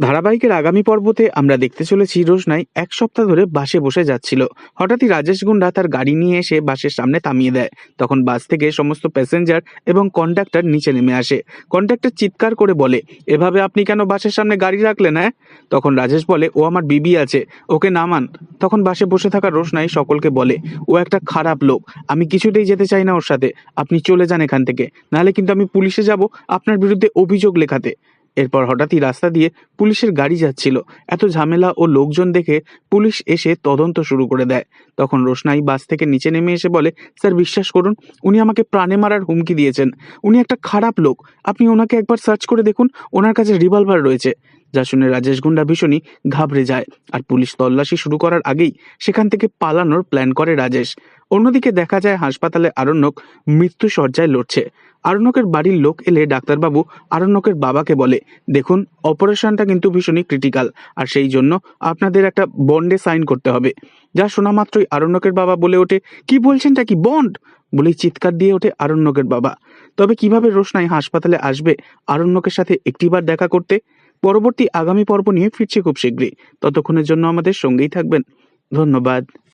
ধারাবাহিকের আগামী পর্বতে আমরা দেখতে চলেছি রোশনাই এক সপ্তাহ ধরে বাসে বসে যাচ্ছিল। হঠাৎই রাজেশ গুন্ডা তার গাড়ি নিয়ে এসে বাসের সামনে থামিয়ে দেয়। তখন বাস থেকে সমস্ত প্যাসেঞ্জার এবং কন্ডাক্টর নিচে নেমে আসে। কন্ডাক্টর চিৎকার করে বলে, এভাবে আপনি কেন বাসের সামনে গাড়ি রাখলেন হ্যাঁ? তখন রাজেশ বলে, ও আমার বিবি আছে, ওকে নামান। তখন বাসে বসে থাকা রোশনাই সকলকে বলে, ও একটা খারাপ লোক, আমি কিছুতেই যেতে চাই না ওর সাথে। আপনি চলে যান এখান থেকে, নাহলে কিন্তু আমি পুলিশে যাব, আপনার বিরুদ্ধে অভিযোগ লেখাতে। এরপর হঠাৎই রাস্তা দিয়ে পুলিশের গাড়ি যাচ্ছিল। এত ঝামেলা ও লোকজন দেখে পুলিশ এসে তদন্ত শুরু করে দেয়। তখন রোশনাই বাস থেকে নিচে নেমে এসে বলে, স্যার, বিশ্বাস করুন, উনি আমাকে প্রাণে মারার হুমকি দিয়েছেন। উনি একটা খারাপ লোক। আপনি ওনাকে একবার সার্চ করে দেখুন, ওনার কাছে রিভলভার রয়েছে। যা শুনে রাজেশ গুন্ডা ভীষণই ঘাবড়ে যায় আর পুলিশ তল্লাশি শুরু করার আগেই সেখান থেকে পালানোর প্ল্যান করে রাজেশ। অন্যদিকে দেখা যায় হাসপাতালে আরণ্যক মৃত্যু সজ্জায় লড়ছে। আরণ্যকের বাড়ির লোক এলে ডাক্তারবাবু আরণ্যকের বাবাকে বলে, দেখুন, অপারেশনটা কিন্তু ভীষণই ক্রিটিক্যাল, আর সেই জন্য আপনাদের একটা বন্ডে সাইন করতে হবে। যা শোনা মাত্রই আরণ্যকের বাবা বলে ওঠে, কি বলছেনটা কি, বন্ড? বলেই চিৎকার দিয়ে ওঠে আরণ্যকের বাবা। তবে কীভাবে রোশনাই হাসপাতালে আসবে আরণ্যকের সাথে একটিবার দেখা করতে? পরবর্তী আগামী পর্ব নিয়ে ফিরছে খুব শীঘ্রই। ততক্ষণের জন্য আমাদের সঙ্গেই থাকবেন। ধন্যবাদ।